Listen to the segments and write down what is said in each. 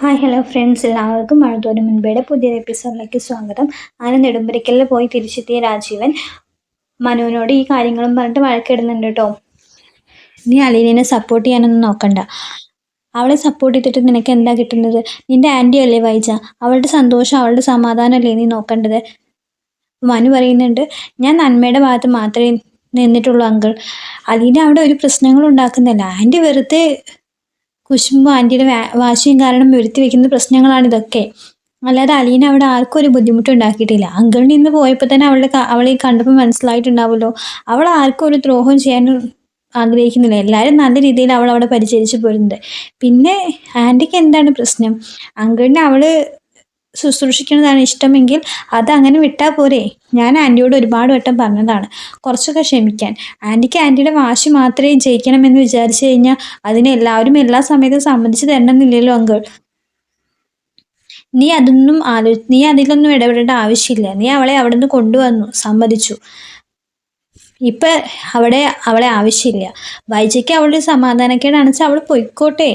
Hi hello friends എല്ലാവർക്കും മഴത്തോട് മുൻപേടെ പുതിയൊരു എപ്പിസോഡിലേക്ക് സ്വാഗതം. അങ്ങനെ നെടുമ്പരിക്കലിൽ പോയി തിരിച്ചെത്തിയ രാജീവൻ മനുവിനോട് ഈ കാര്യങ്ങളും പറഞ്ഞിട്ട് വഴക്കിടുന്നുണ്ട് കേട്ടോ നീ അലീനെ സപ്പോർട്ട് ചെയ്യാനൊന്നും നോക്കണ്ട. അവളെ സപ്പോർട്ട് ചെയ്തിട്ട് നിനക്ക് എന്താ കിട്ടുന്നത്? നിന്റെ ആന്റി അല്ലേ വൈജ? അവളുടെ സന്തോഷം അവളുടെ സമാധാനം അല്ലേ നീ നോക്കേണ്ടത്? മനു പറയുന്നുണ്ട് ഞാൻ നന്മയുടെ ഭാഗത്ത് മാത്രമേ നിന്നിട്ടുള്ളൂ അങ്കിൾ അലീന അവിടെ ഒരു പ്രശ്നങ്ങളും ഉണ്ടാക്കുന്നില്ല. ആന്റി വെറുതെ കുശുമ്പും ആന്റിയുടെ വാശിയും കാരണം വരുത്തി വെക്കുന്ന പ്രശ്നങ്ങളാണ് ഇതൊക്കെ. അല്ലാതെ അലീന അവിടെ ആർക്കും ഒരു ബുദ്ധിമുട്ട് ഉണ്ടാക്കിയിട്ടില്ല. അങ്കിളിന് ഇന്ന് പോയപ്പോൾ തന്നെ അവളുടെ അവളെ കണ്ടപ്പോൾ മനസ്സിലായിട്ടുണ്ടാവുമല്ലോ. അവൾ ആർക്കും ഒരു ദ്രോഹം ചെയ്യാൻ ആഗ്രഹിക്കുന്നില്ല. എല്ലാവരും നല്ല രീതിയിൽ അവൾ അവിടെ പരിചരിച്ച് പോരുന്നുണ്ട്. പിന്നെ ആന്റിക്ക് എന്താണ് പ്രശ്നം? അങ്കിളിനെ അവൾ ശുശ്രൂഷിക്കുന്നതാണ് ഇഷ്ടമെങ്കിൽ അത് അങ്ങനെ വിട്ടാൽ പോരെ. ഞാൻ ആന്റിയോട് ഒരുപാട് വട്ടം പറഞ്ഞതാണ് കുറച്ചൊക്കെ ക്ഷമിക്കാൻ. ആന്റിക്ക് ആന്റിയുടെ വാശി മാത്രമേ ജയിക്കണമെന്ന് വിചാരിച്ചു കഴിഞ്ഞാൽ അതിനെല്ലാവരും എല്ലാ സമയത്തും സമ്മതിച്ച് തരണമെന്നില്ലല്ലോ അങ്കിൾ. നീ അതൊന്നും ആലോ നീ അതിലൊന്നും ഇടപെടേണ്ട ആവശ്യമില്ല. നീ അവളെ അവിടെ നിന്ന് കൊണ്ടുവന്നു സമ്മതിച്ചു. ഇപ്പൊ അവിടെ അവളെ ആവശ്യമില്ല. വൈജയ്ക്ക് അവളുടെ സമാധാനക്കേടാണെന്ന് വെച്ചാൽ അവൾ പൊയ്ക്കോട്ടെ.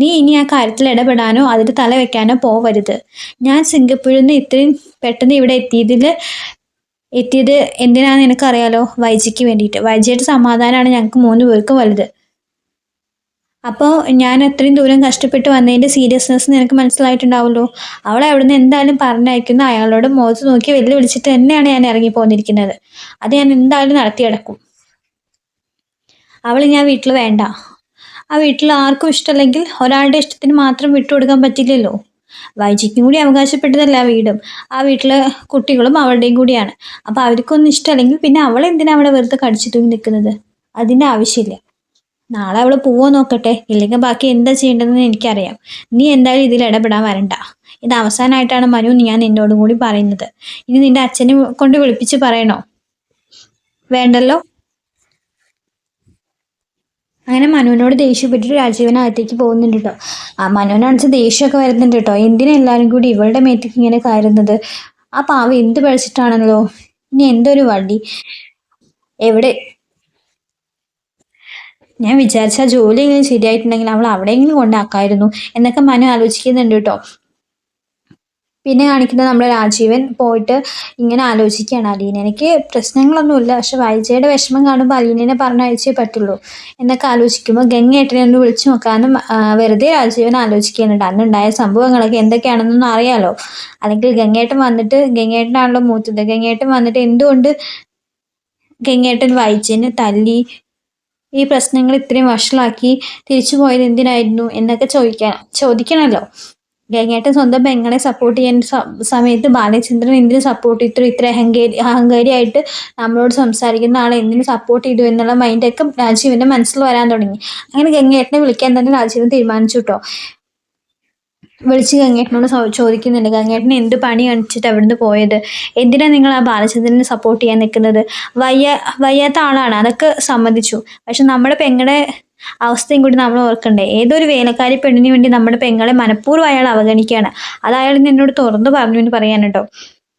നീ ഇനി ആ കാര്യത്തിൽ ഇടപെടാനോ അതിൽ തല വെക്കാനോ പോവരുത്. ഞാൻ സിംഗപ്പൂരിൽ നിന്ന് ഇത്രയും പെട്ടെന്ന് ഇവിടെ എത്തിയതിൽ എത്തിയത് എന്തിനാണെന്ന് എനിക്കറിയാലോ വൈജിക്ക് വേണ്ടിയിട്ട്. വൈജിയുടെ സമാധാനമാണ് ഞങ്ങൾക്ക് മൂന്ന് പേർക്കും വലുത്. അപ്പോൾ ഞാൻ അത്രയും ദൂരം കഷ്ടപ്പെട്ട് വന്നതിന്റെ സീരിയസ്നെസ് നിനക്ക് മനസ്സിലായിട്ടുണ്ടാവുമല്ലോ? അവളെ അവിടുന്ന് എന്തായാലും പറഞ്ഞയക്കുന്ന അയാളോട് മുഖത്ത് നോക്കി വെല്ലുവിളിച്ചിട്ട് തന്നെയാണ് ഞാൻ ഇറങ്ങി പോന്നിരിക്കുന്നത്. അത് ഞാൻ എന്തായാലും നടത്തിയെടുക്കും. അവൾ ഞാൻ വീട്ടിൽ വേണ്ട. ആ വീട്ടിൽ ആർക്കും ഇഷ്ടമല്ലെങ്കിൽ ഒരാളുടെ ഇഷ്ടത്തിന് മാത്രം വിട്ടുകൊടുക്കാൻ പറ്റില്ലല്ലോ. വൈജിക്കും കൂടി അവകാശപ്പെട്ടതല്ല ആ വീടും. ആ വീട്ടിലെ കുട്ടികളും അവളുടെയും കൂടിയാണ്. അപ്പോൾ അവർക്കൊന്നും ഇഷ്ടമല്ലെങ്കിൽ പിന്നെ അവൾ എന്തിനാണ് അവളെ വെറുതെ കടിച്ചു തൂങ്ങി നിൽക്കുന്നത്? അതിന്റെ ആവശ്യമില്ല. നാളെ അവൾ പോവോ നോക്കട്ടെ. ഇല്ലെങ്കിൽ ബാക്കി എന്താ ചെയ്യേണ്ടതെന്ന് എനിക്കറിയാം. നീ എന്തായാലും ഇതിൽ ഇടപെടാൻ വരണ്ട. ഇത് അവസാനമായിട്ടാണ് മനു ഞാൻ നിന്നോടും കൂടി പറയുന്നത്. ഇനി നിന്റെ അച്ഛനെ കൊണ്ട് വിളിപ്പിച്ച് പറയണോ? വേണ്ടല്ലോ? അങ്ങനെ മനുവിനോട് ദേഷ്യപ്പെട്ടിട്ട് രാജീവൻ അകത്തേക്ക് പോകുന്നുണ്ട് കേട്ടോ ആ മനുവിനാണെന്ന് ദേഷ്യമൊക്കെ വരുന്നുണ്ട് കേട്ടോ എന്തിനാ എല്ലാവരും കൂടി ഇവളുടെ മേത്തേക്ക് ഇങ്ങനെ കയറുന്നത്? ആ പാവ എന്ത് പഴിച്ചിട്ടാണല്ലോ? ഇനി എന്തൊരു വടി? എവിടെ? ഞാൻ വിചാരിച്ച ജോലി എങ്ങനെ ശരിയായിട്ടുണ്ടെങ്കിൽ അവൾ അവിടെയെങ്കിലും കൊണ്ടാക്കായിരുന്നു എന്നൊക്കെ മനു ആലോചിക്കുന്നുണ്ട് കേട്ടോ പിന്നെ കാണിക്കുന്നത് നമ്മുടെ രാജീവൻ പോയിട്ട് ഇങ്ങനെ ആലോചിക്കുകയാണ് അലീന എനിക്ക് പ്രശ്നങ്ങളൊന്നുമില്ല പക്ഷെ വൈജയുടെ വിഷമം കാണുമ്പോൾ അലീനനെ പറഞ്ഞയച്ചേ പറ്റുള്ളൂ എന്നൊക്കെ ആലോചിക്കുമ്പോൾ ഗംഗേട്ടനെ ഒന്ന് വിളിച്ചു നോക്കാനും വെറുതെ രാജീവൻ ആലോചിക്കുന്നുണ്ട് അന്നുണ്ടായ സംഭവങ്ങളൊക്കെ എന്തൊക്കെയാണെന്നൊന്നും അറിയാലോ. അല്ലെങ്കിൽ ഗംഗേട്ടൻ വന്നിട്ട് ഗംഗേട്ടനാണല്ലോ മൂത്തത്. ഗംഗേട്ടൻ വന്നിട്ട് എന്തുകൊണ്ട് ഗംഗേട്ടൻ വൈജനെ തല്ലി ഈ പ്രശ്നങ്ങൾ ഇത്രയും വഷളാക്കി തിരിച്ചു പോയത് എന്തിനായിരുന്നു എന്നൊക്കെ ചോദിക്കാൻ ചോദിക്കണമല്ലോ. ഗംഗേട്ടൻ സ്വന്തം പെങ്ങളെ സപ്പോർട്ട് ചെയ്യാൻ സമയത്ത് ബാലചന്ദ്രൻ എന്തിനു സപ്പോർട്ട് ചെയ്തു ഇത്ര അഹങ്കാരി അഹങ്കാരിയായിട്ട് നമ്മളോട് സംസാരിക്കുന്ന ആളെ എന്തിനു സപ്പോർട്ട് ചെയ്തു എന്നുള്ള മൈൻഡൊക്കെ രാജീവിന്റെ മനസ്സിൽ വരാൻ തുടങ്ങി. അങ്ങനെ ഗംഗേട്ടനെ വിളിക്കാൻ തന്നെ രാജീവൻ തീരുമാനിച്ചു കേട്ടോ വിളിച്ച് ഗംഗേട്ടനോട് ചോദിക്കുന്നുണ്ട് ഗംഗേട്ടൻ എന്ത് പണി കാണിച്ചിട്ട് അവിടുന്ന് പോയത്? എന്തിനാണ് നിങ്ങൾ ആ ബാലചന്ദ്രനെ സപ്പോർട്ട് ചെയ്യാൻ നിൽക്കുന്നത്? വയ്യ വയ്യാത്ത ആളാണ് അതൊക്കെ സമ്മതിച്ചു. പക്ഷെ നമ്മുടെ പെങ്ങളുടെ അവസ്ഥയും കൂടി നമ്മൾ ഓർക്കണ്ടേ. ഏതൊരു വേലക്കാരി പെണ്ണിന് വേണ്ടി നമ്മുടെ പെങ്ങളെ മനഃപൂർവം അയാൾ അവഗണിക്കുകയാണ്. അത് അയാൾ എന്നോട് തുറന്നു പറഞ്ഞു എന്ന് പറയാനുണ്ടോ?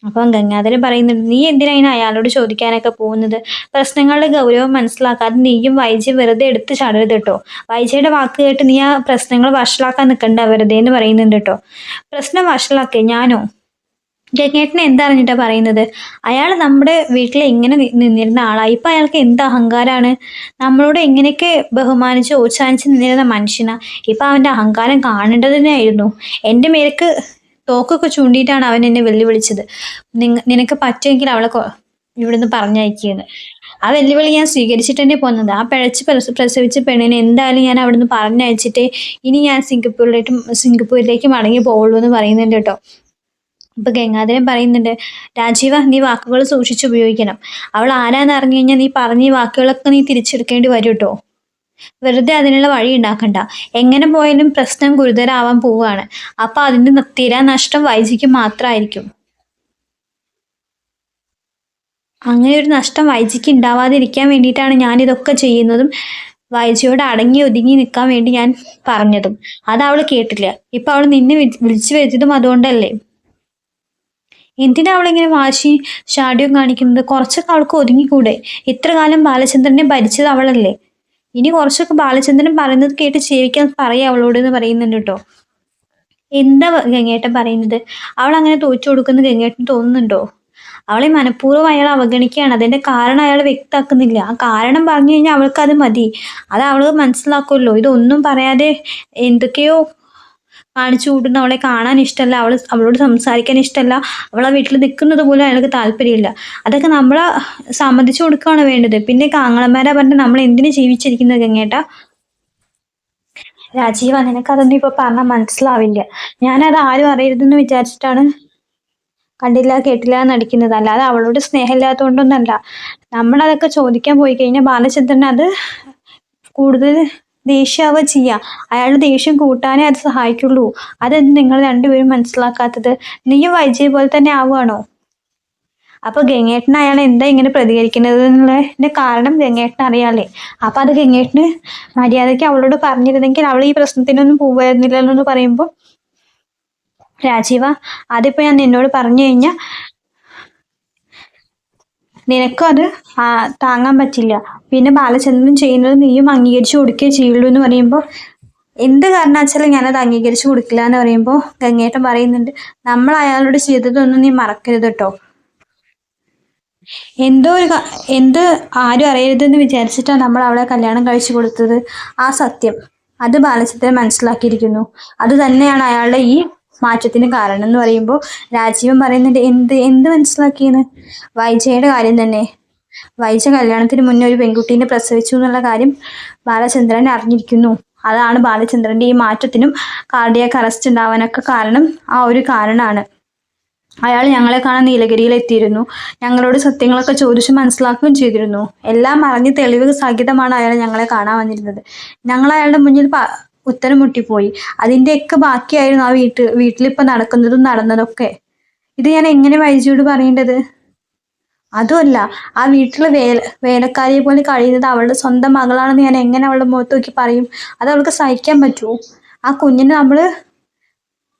അപ്പം ഗംഗാധരൻ പറയുന്നുണ്ട് നീ എന്തിനാണ് അയാളോട് ചോദിക്കാനൊക്കെ പോകുന്നത്? പ്രശ്നങ്ങളുടെ ഗൗരവം മനസ്സിലാക്കാതെ നീയും വൈജി വെറുതെ എടുത്ത് ചടരുത് കേട്ടോ. വൈജയുടെ വാക്ക് കേട്ട് നീ ആ പ്രശ്നങ്ങൾ വഷളാക്കാൻ നിൽക്കണ്ട വെറുതെ എന്ന് പറയുന്നുണ്ട് കേട്ടോ. പ്രശ്നം വഷളാക്കേ ഞാനോ? ഗംഗേട്ടനെ എന്തറിഞ്ഞിട്ടാണ് പറയുന്നത്? അയാൾ നമ്മുടെ വീട്ടിൽ എങ്ങനെ നിന്നിരുന്ന ആളാണ് ഇപ്പം അയാൾക്ക് എന്ത് അഹങ്കാരമാണ് നമ്മളോട് എങ്ങനെയൊക്കെ ബഹുമാനിച്ച് ഓച്ചാനിച്ച് നിന്നിരുന്ന മനുഷ്യനാ. ഇപ്പം അവന്റെ അഹങ്കാരം കാണേണ്ടത് തന്നെയായിരുന്നു എന്റെ മേലേക്ക് തോക്കൊക്കെ ചൂണ്ടിയിട്ടാണ് അവൻ എന്നെ വെല്ലുവിളിച്ചത്. നിങ്ങ നിനക്ക് പറ്റുമെങ്കിൽ അവളെ ഇവിടുന്ന് പറഞ്ഞയക്കിയത് ആ വെല്ലുവിളി ഞാൻ സ്വീകരിച്ചിട്ട് തന്നെ പോകുന്നത് ആ പിഴച്ച് പ്രസവിച്ച പെണ്ണിനെ എന്തായാലും ഞാൻ അവിടുന്ന് പറഞ്ഞയച്ചിട്ടേ ഇനി ഞാൻ സിംഗപ്പൂരിലേക്ക് സിംഗപ്പൂരിലേക്ക് മടങ്ങി പോവുള്ളൂ എന്ന് പറയുന്നുണ്ട് കേട്ടോ. ഇപ്പൊ ഗംഗാധരൻ പറയുന്നുണ്ട് രാജീവ നീ വാക്കുകൾ സൂക്ഷിച്ച് ഉപയോഗിക്കണം. അവൾ ആരാന്ന് അറിഞ്ഞു കഴിഞ്ഞാൽ നീ പറഞ്ഞ വാക്കുകളൊക്കെ നീ തിരിച്ചെടുക്കേണ്ടി വരും കേട്ടോ വെറുതെ അതിനുള്ള വഴി ഉണ്ടാക്കണ്ട. എങ്ങനെ പോയാലും പ്രശ്നം ഗുരുതരാവാൻ പോവുകയാണ്. അപ്പൊ അതിന്റെ തീരാ നഷ്ടം വൈജിക്ക് മാത്രമായിരിക്കും അങ്ങനെ ഒരു നഷ്ടം വൈജിക്ക് ഉണ്ടാവാതിരിക്കാൻ വേണ്ടിയിട്ടാണ് ഞാൻ ഇതൊക്കെ ചെയ്യുന്നതും വൈജിയോട് അടങ്ങി ഒതുങ്ങി നിൽക്കാൻ വേണ്ടി ഞാൻ പറഞ്ഞതും. അത് അവൾ കേട്ടില്ല. ഇപ്പൊ അവൾ നിന്നെ വിളിച്ചു വരുത്തിയതും അതുകൊണ്ടല്ലേ. എന്തിനാ അവളിങ്ങനെ വാശി ഷാഡ്യം കാണിക്കുന്നത്? കുറച്ചൊക്കെ അവൾക്ക് ഒതുങ്ങിക്കൂടെ? ഇത്ര കാലം ബാലചന്ദ്രനെ ഭരിച്ചത് അവളല്ലേ? ഇനി കുറച്ചൊക്കെ ബാലചന്ദ്രൻ പറയുന്നത് കേട്ട് ജീവിക്കാൻ പറയാം അവളോട് എന്ന് പറയുന്നുണ്ട് കേട്ടോ. എന്താ ഗംഗേട്ടൻ പറയുന്നത്? അവൾ അങ്ങനെ തോച്ചു കൊടുക്കുന്ന ഗംഗേട്ടൻ തോന്നുന്നുണ്ടോ? അവളെ മനഃപൂർവം അയാൾ അവഗണിക്കുകയാണ്. അതിന്റെ കാരണം അയാൾ വ്യക്തമാക്കുന്നില്ല. ആ കാരണം പറഞ്ഞു കഴിഞ്ഞാൽ അവൾക്ക് അത് മതി. അത് അവൾ മനസ്സിലാക്കുമല്ലോ. ഇതൊന്നും പറയാതെ എന്തൊക്കെയോ കാണിച്ചു കൂട്ടുന്ന അവളെ കാണാൻ ഇഷ്ടമല്ല അവൾ അവളോട് സംസാരിക്കാൻ ഇഷ്ടമല്ല അവളെ വീട്ടിൽ നിൽക്കുന്നത് പോലും അയാൾക്ക് താല്പര്യമില്ല. അതൊക്കെ നമ്മൾ സമ്മതിച്ചു കൊടുക്കുകയാണ് വേണ്ടത്. പിന്നെ കാങ്ങളന്മാരെ പറഞ്ഞാൽ നമ്മൾ എന്തിനു ജീവിച്ചിരിക്കുന്നത് ഗംഗേട്ട? രാജീവ നിനക്കതൊന്നും ഇപ്പൊ പറഞ്ഞാൽ മനസ്സിലാവില്ല. ഞാനത് ആരും അറിയരുതെന്ന് വിചാരിച്ചിട്ടാണ് കണ്ടില്ല കേട്ടില്ല നടിക്കുന്നത്. അല്ലാതെ അവളോട് സ്നേഹമില്ലാത്തതുകൊണ്ടൊന്നല്ല. നമ്മളതൊക്കെ ചോദിക്കാൻ പോയി കഴിഞ്ഞാൽ ബാലചന്ദ്രൻ അത് കൂടുതൽ ദേഷ്യാവുക ചെയ്യുക അയാളുടെ ദേഷ്യം കൂട്ടാനേ അത് സഹായിക്കുള്ളൂ. അതെന്ത് നിങ്ങൾ രണ്ടുപേരും മനസ്സിലാക്കാത്തത്? നീയും വൈജയ പോലെ തന്നെ ആവുകയാണോ? അപ്പൊ ഗംഗേട്ടൻ അയാൾ എന്താ ഇങ്ങനെ പ്രതികരിക്കുന്നത് എന്നുള്ളതിന്റെ കാരണം ഗംഗേട്ടൻ അറിയാലേ അപ്പൊ അത് ഗംഗേട്ടന് മര്യാദയ്ക്ക് അവളോട് പറഞ്ഞിരുന്നെങ്കിൽ അവൾ ഈ പ്രശ്നത്തിനൊന്നും പോവായിരുന്നില്ലല്ലോ എന്ന് പറയുമ്പോൾ രാജീവ അതിപ്പോ ഞാൻ നിന്നോട് പറഞ്ഞു കഴിഞ്ഞാൽ നിനക്കും അത് താങ്ങാൻ പറ്റില്ല. പിന്നെ ബാലചന്ദ്രൻ ചെയ്യുന്നത് നീയും അംഗീകരിച്ചു കൊടുക്കുകയേ ചെയ്യുള്ളൂ എന്ന് പറയുമ്പോൾ എന്ത് കാരണവച്ചാലും ഞാനത് അംഗീകരിച്ചു കൊടുക്കില്ല എന്ന് പറയുമ്പോൾ ഗംഗേട്ടൻ പറയുന്നുണ്ട് നമ്മൾ അയാളോട് ചെയ്തതൊന്നും നീ മറക്കരുത് കേട്ടോ എന്തോ ഒരു എന്ത് ആരും അറിയരുതെന്ന് വിചാരിച്ചിട്ടാണ് നമ്മൾ അവളെ കല്യാണം കഴിച്ചു കൊടുത്തത്. ആ സത്യം. അത് ബാലചന്ദ്രൻ മനസ്സിലാക്കിയിരിക്കുന്നു. അത് തന്നെയാണ് അയാളുടെ ഈ മാറ്റത്തിന് കാരണം എന്ന് പറയുമ്പോൾ രാജീവൻ പറയുന്നുണ്ട് എന്ത് എന്ത് മനസ്സിലാക്കിയെന്ന്? വൈജയുടെ കാര്യം തന്നെ. വൈജ കല്യാണത്തിന് മുന്നേ ഒരു പെൺകുട്ടീനെ പ്രസവിച്ചു എന്നുള്ള കാര്യം ബാലചന്ദ്രൻ അറിഞ്ഞിരിക്കുന്നു. അതാണ് ബാലചന്ദ്രന്റെ ഈ മാറ്റത്തിനും കാർഡിയാക്ക് അറസ്റ്റ് ഉണ്ടാവാനൊക്കെ കാരണം ആ ഒരു കാരണമാണ്. അയാൾ ഞങ്ങളെ കാണാൻ നീലഗിരിയിൽ എത്തിയിരുന്നു. ഞങ്ങളോട് സത്യങ്ങളൊക്കെ ചോദിച്ച് മനസ്സിലാക്കുകയും ചെയ്തിരുന്നു. എല്ലാം അറിഞ്ഞ് തെളിവ് സഹിതമാണ് അയാൾ ഞങ്ങളെ കാണാൻ വന്നിരുന്നത്. ഞങ്ങൾ അയാളുടെ മുന്നിൽ ഉത്തരം മുട്ടിപ്പോയി അതിന്റെയൊക്കെ ബാക്കിയായിരുന്നു ആ വീട്ട് വീട്ടിലിപ്പോൾ നടക്കുന്നതും നടന്നതൊക്കെ. ഇത് ഞാൻ എങ്ങനെ വൈജിയോട് പറയേണ്ടത്? അതുമല്ല ആ വീട്ടിലെ വേല വേലക്കാരിയെ പോലെ കഴിയുന്നത് അവളുടെ സ്വന്തം മകളാണെന്ന് ഞാൻ എങ്ങനെ അവളുടെ മുഖത്ത് നോക്കി പറയും? അത് അവൾക്ക് സഹിക്കാൻ പറ്റുമോ? ആ കുഞ്ഞിനെ നമ്മൾ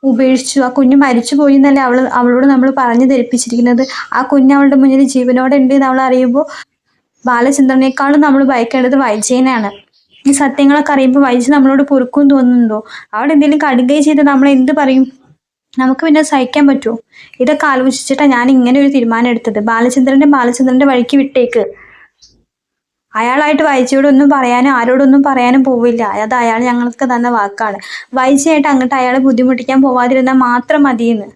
ഉപേക്ഷിച്ചു ആ കുഞ്ഞ് മരിച്ചു പോയി എന്നല്ലേ അവൾ അവളോട് നമ്മൾ പറഞ്ഞു ധരിപ്പിച്ചിരിക്കുന്നത്? ആ കുഞ്ഞ് അവളുടെ മുന്നിൽ ജീവനോടെ ഉണ്ട് എന്ന് അവൾ അറിയുമ്പോൾ ബാലചന്ദ്രനേക്കാളും നമ്മൾ ഭയക്കേണ്ടത് വൈജയനാണ്. ഈ സത്യങ്ങളൊക്കെ അറിയുമ്പോൾ വയസ്സ് നമ്മളോട് പൊറുക്കും തോന്നുന്നുണ്ടോ? അവിടെ എന്തെങ്കിലും കടുകൈ ചെയ്ത് നമ്മൾ എന്ത് പറയും? നമുക്ക് പിന്നെ സഹിക്കാൻ പറ്റുമോ? ഇതൊക്കെ ആലോചിച്ചിട്ടാണ് ഞാൻ ഇങ്ങനെ ഒരു തീരുമാനം എടുത്തത്. ബാലചന്ദ്രന്റെ ബാലചന്ദ്രന്റെ വഴിക്ക് വിട്ടേക്ക്. അയാളായിട്ട് വൈജയോട് ഒന്നും പറയാനും ആരോടൊന്നും പറയാനും പോവില്ല. അത് അയാൾ ഞങ്ങൾക്ക് തന്ന വാക്കാണ്. വൈജയായിട്ട് അങ്ങോട്ട് അയാളെ ബുദ്ധിമുട്ടിക്കാൻ പോവാതിരുന്നാൽ മാത്രം മതിയെന്ന്.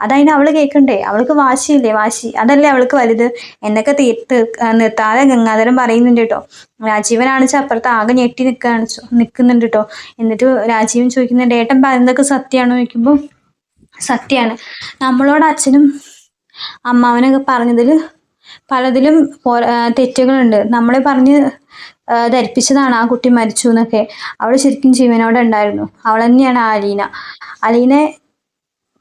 അതതിന് അവൾ കേൾക്കണ്ടേ അവൾക്ക് വാശിയില്ലേ? വാശി. അതല്ലേ അവൾക്ക് വലുത്? എന്നൊക്കെ തീർത്ത് നിർത്താതെ ഗംഗാധരൻ പറയുന്നുണ്ട് കേട്ടോ. രാജീവനാണെച്ചാൽ അപ്പുറത്ത് ആകെ ഞെട്ടി നിൽക്കുകയാണ് നിൽക്കുന്നുണ്ട് കേട്ടോ. എന്നിട്ട് രാജീവൻ ചോദിക്കുന്നുണ്ട് ഏട്ടൻ പറയുന്നതൊക്കെ സത്യമാണോ ചോദിക്കുമ്പോൾ സത്യമാണ് നമ്മളോട് അച്ഛനും അമ്മാവനൊക്കെ പറഞ്ഞതിൽ പലതിലും തെറ്റുകളുണ്ട്. നമ്മളെ പറഞ്ഞ് ധരിപ്പിച്ചതാണ് ആ കുട്ടി മരിച്ചു എന്നൊക്കെ. അവൾ ശരിക്കും ജീവനോടെ ഉണ്ടായിരുന്നു. അവൾ തന്നെയാണ് അലീന അലീനെ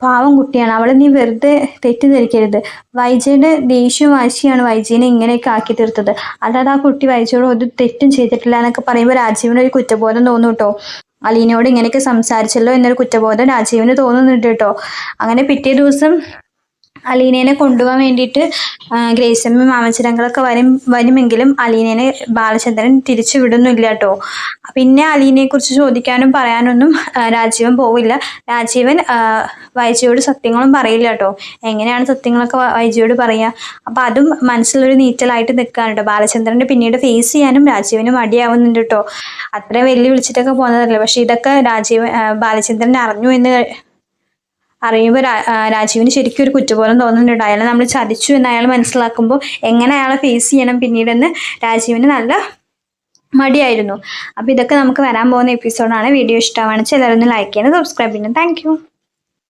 പാവം കുട്ടിയാണ്. അവളെ നീ വെറുതെ തെറ്റിദ്ധരിക്കരുത്. വൈജയുടെ ദേഷ്യവും വാശിയാണ് വൈജയനെ ഇങ്ങനെയൊക്കെ ആക്കി തീർത്തത്. അല്ലാതെ ആ കുട്ടി വൈജയോട് ഒരു തെറ്റും ചെയ്തിട്ടില്ല എന്നൊക്കെ പറയുമ്പോൾ രാജീവിന് ഒരു കുറ്റബോധം തോന്നും കേട്ടോ അലീനയോട് ഇങ്ങനെയൊക്കെ സംസാരിച്ചല്ലോ എന്നൊരു കുറ്റബോധം രാജീവിന് തോന്നുന്നുണ്ട് കേട്ടോ. അങ്ങനെ പിറ്റേ ദിവസം അലീനേനെ കൊണ്ടുപോകാൻ വേണ്ടിയിട്ട് ഗ്രേസമ്മ ഗ്രേസമ്മയും മാമച്ചരങ്ങളൊക്കെ വരും വരുമെങ്കിലും അലീനേനെ ബാലചന്ദ്രൻ തിരിച്ചു വിടുന്നില്ല കേട്ടോ പിന്നെ അലീനയെ കുറിച്ച് ചോദിക്കാനും പറയാനൊന്നും രാജീവൻ പോവില്ല. രാജീവൻ വൈജിയോട് സത്യങ്ങളും പറയില്ല കേട്ടോ എങ്ങനെയാണ് സത്യങ്ങളൊക്കെ വൈജിയോട് പറയുക അപ്പം അതും മനസ്സിലൊരു നീറ്റലായിട്ട് നിൽക്കുകയാണ് കേട്ടോ ബാലചന്ദ്രനെ പിന്നീട് ഫേസ് ചെയ്യാനും രാജീവന് മടിയാവുന്നുണ്ട് കേട്ടോ അത്ര വെല്ലുവിളിച്ചിട്ടൊക്കെ പോകുന്നതല്ലേ? പക്ഷേ ഇതൊക്കെ രാജീവൻ ബാലചന്ദ്രൻ അറിഞ്ഞു എന്ന് അറിയുമ്പോൾ രാജീവിന് ശരിക്കും ഒരു കുറ്റബോധം തോന്നുന്നുണ്ട് അയാളെ നമ്മൾ ചതിച്ചു എന്ന് അയാൾ മനസ്സിലാക്കുമ്പോൾ എങ്ങനെ അയാളെ ഫേസ് ചെയ്യണം പിന്നീടെന്ന് രാജീവിന് നല്ല മടിയായിരുന്നു. അപ്പോൾ ഇതൊക്കെ നമുക്ക് വരാൻ പോകുന്ന എപ്പിസോഡാണ് വീഡിയോ ഇഷ്ടമാണെന്ന് ചിലരൊന്ന് ലൈക്ക് ചെയ്യണം സബ്സ്ക്രൈബ് ചെയ്യണം. താങ്ക്